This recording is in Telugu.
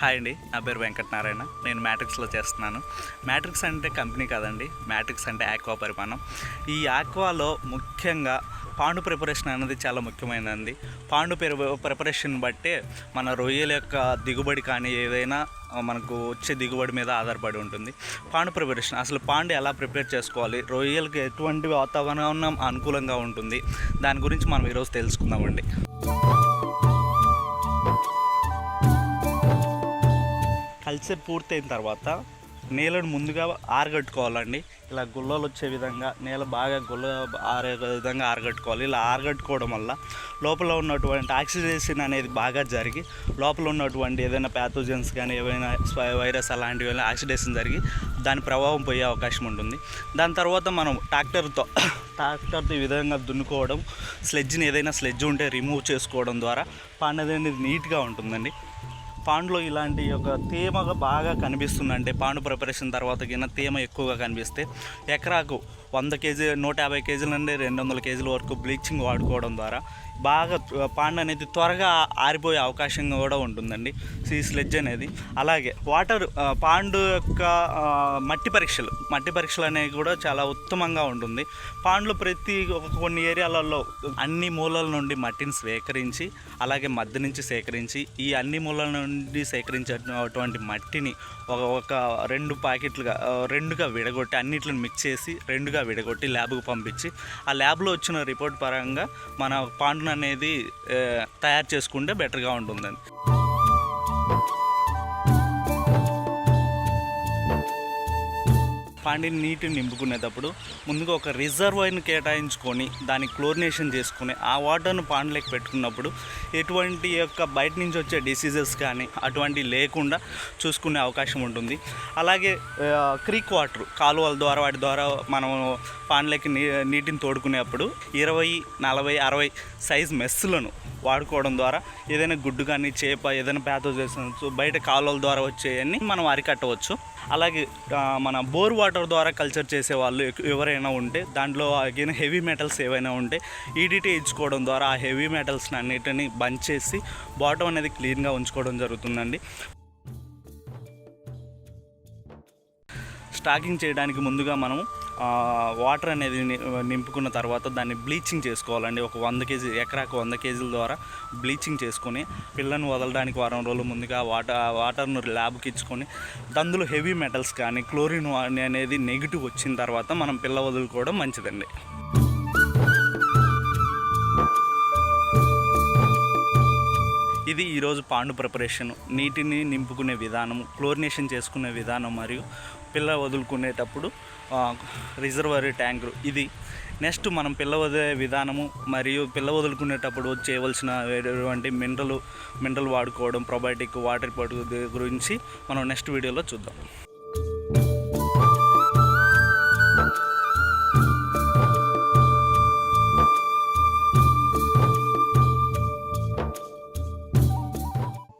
హాయ్ అండి నా పేరు వెంకటనారాయణ. నేను మ్యాట్రిక్స్లో చేస్తున్నాను. మ్యాట్రిక్స్ అంటే కంపెనీ కాదండి మ్యాట్రిక్స్ అంటే ఆక్వా పరిమాణం. ఈ ఆక్వాలో ముఖ్యంగా పాండు ప్రిపరేషన్ అనేది చాలా ముఖ్యమైనది పాండు ప్రిపరేషన్ బట్టే మన రొయ్యల యొక్క దిగుబడి కానీ ఏదైనా మనకు వచ్చే దిగుబడి మీద ఆధారపడి ఉంటుంది. పాండు ప్రిపరేషన్ అసలు పాండు ఎలా ప్రిపేర్ చేసుకోవాలి రొయ్యలకు ఎటువంటి వాతావరణం అనుకూలంగా ఉంటుంది దాని గురించి మనం ఈరోజు తెలుసుకుందామండి. కల్చర్ పూర్తయిన తర్వాత నేలను ముందుగా ఆరగట్టుకోవాలండి. ఇలా గుల్లలు వచ్చే విధంగా నేల బాగా గుల్ల ఆరే విధంగా ఆరగట్టుకోవాలి. ఇలా ఆరగట్టుకోవడం వల్ల లోపల ఉన్నటువంటి ఆక్సిడేషన్ అనేది బాగా జరిగి లోపల ఉన్నటువంటి ఏదైనా ప్యాథోజన్స్ కానీ ఏవైనా స్వై- వైరస్ అలాంటివి ఏమైనా ఆక్సిడేషన్ జరిగి దాని ప్రభావం పోయే అవకాశం ఉంటుంది. దాని తర్వాత మనం ట్రాక్టర్తో ట్రాక్టర్తో ఈ విధంగా దున్నుకోవడం స్లెడ్జ్ని ఏదైనా స్లెడ్జ్ ఉంటే రిమూవ్ చేసుకోవడం ద్వారా పండు అనేది నీట్గా ఉంటుందండి. పాండ్లో ఇలాంటి ఒక తేమగా బాగా కనిపిస్తుందండి. పాండు ప్రిపరేషన్ తర్వాత కింద తేమ ఎక్కువగా కనిపిస్తే ఎకరాకు వంద కేజీ నూట యాభై కేజీల నుండి రెండు వందల కేజీల వరకు బ్లీచింగ్ వాడుకోవడం ద్వారా బాగా పాండ్ అనేది త్వరగా ఆరిపోయే అవకాశం కూడా ఉంటుందండి. ఈ స్లెడ్జ్ అనేది. అలాగే వాటర్ పాండు యొక్క మట్టి పరీక్షలు మట్టి పరీక్షలు అనేవి కూడా చాలా ఉత్తమంగా ఉంటుంది. పాండ్లు ప్రతి ఒక కొన్ని ఏరియాలలో అన్ని మూలల నుండి మట్టిని సేకరించి అలాగే మధ్య నుంచి సేకరించి ఈ అన్ని మూలల నుండి సేకరించినటువంటి మట్టిని ఒక ఒక రెండు ప్యాకెట్లుగా రెండుగా విడగొట్టి అన్నిటిని మిక్స్ చేసి రెండుగా విడగొట్టి ల్యాబ్కు పంపించి ఆ ల్యాబ్లో వచ్చిన రిపోర్ట్ పరంగా మన పాండును అనేది తయారు చేసుకుంటే బెటర్గా ఉంటుందండి. పాండిని నీటిని నింపుకునేటప్పుడు ముందుగా ఒక రిజర్వాయర్ని కేటాయించుకొని దాన్ని క్లోరినేషన్ చేసుకుని ఆ వాటర్ను పాండ్లోకి పెట్టుకున్నప్పుడు ఎటువంటి యొక్క బయట నుంచి వచ్చే డిసీజెస్ కానీ అటువంటివి లేకుండా చూసుకునే అవకాశం ఉంటుంది. అలాగే క్రీక్ వాటర్ కాలువల ద్వారా వాటి ద్వారా మనం పాండ్లకి నీ నీటిని తోడుకునేప్పుడు ఇరవై నలభై అరవై సైజ్ మెస్సులను వాడుకోవడం ద్వారా ఏదైనా గుడ్డు కానీ చేప ఏదైనా ప్యాథోజన్స్ బయట కాలువల ద్వారా వచ్చేయన్నీ మనం అరికట్టవచ్చు. అలాగే మన బోర్ వాటర్ ద్వారా కల్చర్ చేసే వాళ్ళు ఎవరైనా ఉంటే దాంట్లో అగిన హెవీ మెటల్స్ ఏవైనా ఉంటే ఈడిటీ ఇచ్చుకోవడం ద్వారా ఆ హెవీ మెటల్స్ని అన్నిటిని బంద్ చేసి బాటమ్ అనేది క్లీన్గా ఉంచుకోవడం జరుగుతుందండి. స్టాకింగ్ చేయడానికి ముందుగా మనం వాటర్ అనేది నింపుకున్న తర్వాత దాన్ని బ్లీచింగ్ చేసుకోవాలండి. ఒక వంద కేజీ ఎకరాకు వంద కేజీల ద్వారా బ్లీచింగ్ చేసుకొని పిల్లను వదలడానికి వారం రోజులు ముందుగా వాటర్ వాటర్ను ల్యాబ్కి ఇచ్చుకొని అందులో హెవీ మెటల్స్ కానీ క్లోరిన్ అనేది నెగిటివ్ వచ్చిన తర్వాత మనం పిల్ల వదులుకోవడం మంచిదండి. ఇది ఈరోజు పాండు ప్రిపరేషన్ నీటిని నింపుకునే విధానం క్లోరినేషన్ చేసుకునే విధానం మరియు పిల్ల వదులుకునేటప్పుడు ఆ, రిజర్వరీ ట్యాంక్ ఇది. నెక్స్ట్ మనం పిల్ల వదిలే విధానము మరియు పిల్ల వదులుకునేటప్పుడు చేయవలసిన ఎటువంటి మినరల్ మినరల్ వాడుకోవడం ప్రొబయోటిక్ వాటర్ పట్టు గురించి మనం నెక్స్ట్ వీడియోలో చూద్దాం.